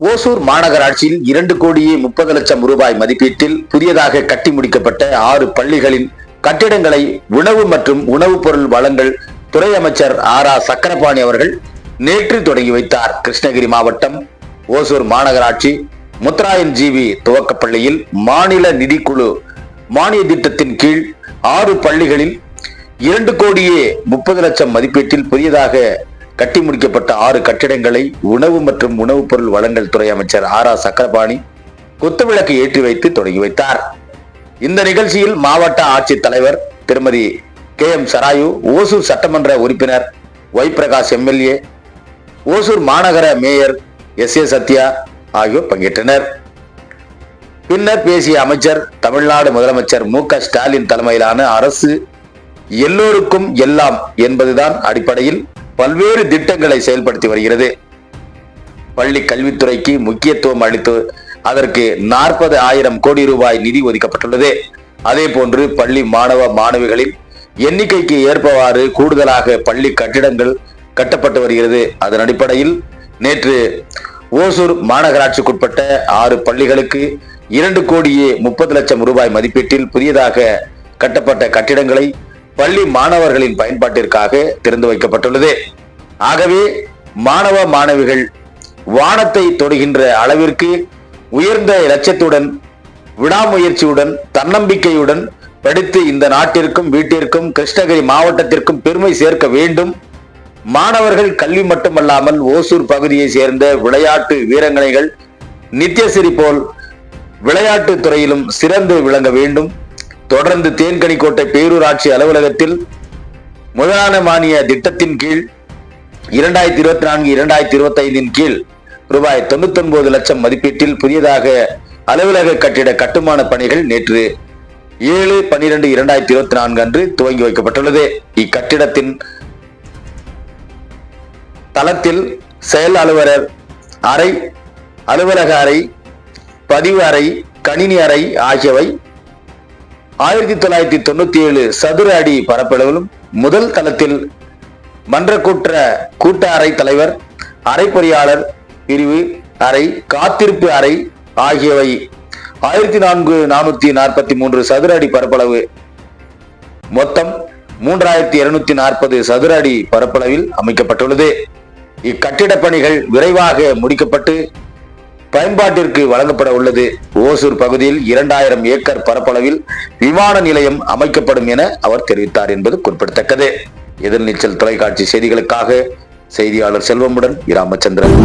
ஓசூர் மாநகராட்சியில் இரண்டு கோடியே முப்பது லட்சம் ரூபாய் மதிப்பீட்டில் புதியதாக கட்டி முடிக்கப்பட்ட ஆறு பள்ளிகளின் கட்டிடங்களை உணவு மற்றும் உணவுப் பொருள் வழங்கல் துறை அமைச்சர் ஆர் ஆ சக்கரபாணி அவர்கள் நேற்று தொடங்கி வைத்தார். கிருஷ்ணகிரி மாவட்டம் ஓசூர் மாநகராட்சி முத்ராயன் ஜிவி துவக்கப்பள்ளியில் மாநில நிதிக்குழு மானிய திட்டத்தின் கீழ் ஆறு பள்ளிகளில் இரண்டு கோடியே முப்பது லட்சம் மதிப்பீட்டில் புதியதாக கட்டி முடிக்கப்பட்ட ஆறு கட்டிடங்களை உணவு மற்றும் உணவுப் பொருள் வழங்கல் துறை அமைச்சர் ஆர் ஆ சக்கரபாணி குத்துவிளக்கு ஏற்றி வைத்து தொடங்கி வைத்தார். இந்த நிகழ்ச்சியில் மாவட்ட ஆட்சித் தலைவர் திருமதி கே எம் சராயு ஓசூர் சட்டமன்ற உறுப்பினர் ஒய் பிரகாஷ் எம்எல்ஏ ஓசூர் மாநகர மேயர் எஸ் ஏ சத்யா ஆகியோர் பங்கேற்றனர். பின்னர் பேசிய அமைச்சர் தமிழ்நாடு முதலமைச்சர் மு க ஸ்டாலின் தலைமையிலான அரசு எல்லோருக்கும் எல்லாம் என்பதுதான் அடிப்படையில் பல்வேறு திட்டங்களை செயல்படுத்தி வருகிறது. பள்ளி கல்வித்துறைக்கு முக்கியத்துவம் அளித்து அதற்கு நாற்பது ஆயிரம் கோடி ரூபாய் நிதி ஒதுக்கப்பட்டுள்ளது. அதே போன்று பள்ளி மாணவ மாணவிகளின் எண்ணிக்கைக்கு ஏற்பவாறு கூடுதலாக பள்ளி கட்டிடங்கள் கட்டப்பட்டு வருகிறது. அதன் அடிப்படையில் நேற்று ஓசூர் மாநகராட்சிக்குட்பட்ட ஆறு பள்ளிகளுக்கு இரண்டு கோடியே முப்பது லட்சம் ரூபாய் மதிப்பீட்டில் புதியதாக கட்டப்பட்ட கட்டிடங்களை பள்ளி மாணவர்களின் பயன்பாட்டிற்காக திறந்து வைக்கப்பட்டுள்ளது. ஆகவே மாணவ மாணவிகள் வானத்தை தொடுகின்ற அளவிற்கு உயர்ந்த இலட்சத்துடன் விடாமுயற்சியுடன் தன்னம்பிக்கையுடன் படித்து இந்த நாட்டிற்கும் வீட்டிற்கும் கிருஷ்ணகிரி மாவட்டத்திற்கும் பெருமை சேர்க்க வேண்டும். மாணவர்கள் கல்வி மட்டுமல்லாமல் ஓசூர் பகுதியை சேர்ந்த விளையாட்டு வீரங்கனைகள் நித்யசிரி போல் விளையாட்டு துறையிலும் சிறந்து விளங்க வேண்டும். தொடர்ந்து தேன்கனிக்கோட்டை பேரூராட்சி அலுவலகத்தில் முதலான மானிய திட்டத்தின் கீழ் இரண்டாயிரத்தி இருபத்தி நான்கு இரண்டாயிரத்தி இருபத்தி ஐந்தின் கீழ் ரூபாய் தொண்ணூத்தி ஒன்பது லட்சம் மதிப்பீட்டில் புதியதாக அலுவலக கட்டிட கட்டுமான பணிகள் நேற்று ஏழு பன்னிரண்டு இரண்டாயிரத்தி இருபத்தி நான்கு அன்று துவங்கி வைக்கப்பட்டுள்ளது. இக்கட்டிடத்தின் தளத்தில் செயல் அலுவலர் அறை அலுவலக அறை பதிவு அறை கணினி அறை ஆகியவை ஆயிரத்தி தொள்ளாயிரத்தி தொண்ணூத்தி ஏழு சதுர அடி பரப்பளவிலும் முதல் தளத்தில் மன்றக்கூற்ற கூட்ட அறை தலைவர் அறை பொறியாளர் பிரிவு அறை காத்திருப்பு அறை ஆகியவை ஆயிரத்தி நான்கு நானூத்தி நாற்பத்தி மூன்று சதுர அடி பரப்பளவு மொத்தம் மூன்றாயிரத்தி இருநூத்தி நாற்பது சதுர அடி பரப்பளவில் அமைக்கப்பட்டுள்ளது. இக்கட்டிட பணிகள் விரைவாக முடிக்கப்பட்டு பயன்பாட்டிற்கு வழங்கப்பட உள்ளது. ஓசூர் பகுதியில் இரண்டாயிரம் ஏக்கர் பரப்பளவில் விமான நிலையம் அமைக்கப்படும் என அவர் தெரிவித்தார் என்பது குறிப்பிடத்தக்கது. எதிர்நீச்சல் தொலைக்காட்சி செய்திகளுக்காக செய்தியாளர் செல்வமுடன் ராமச்சந்திரன்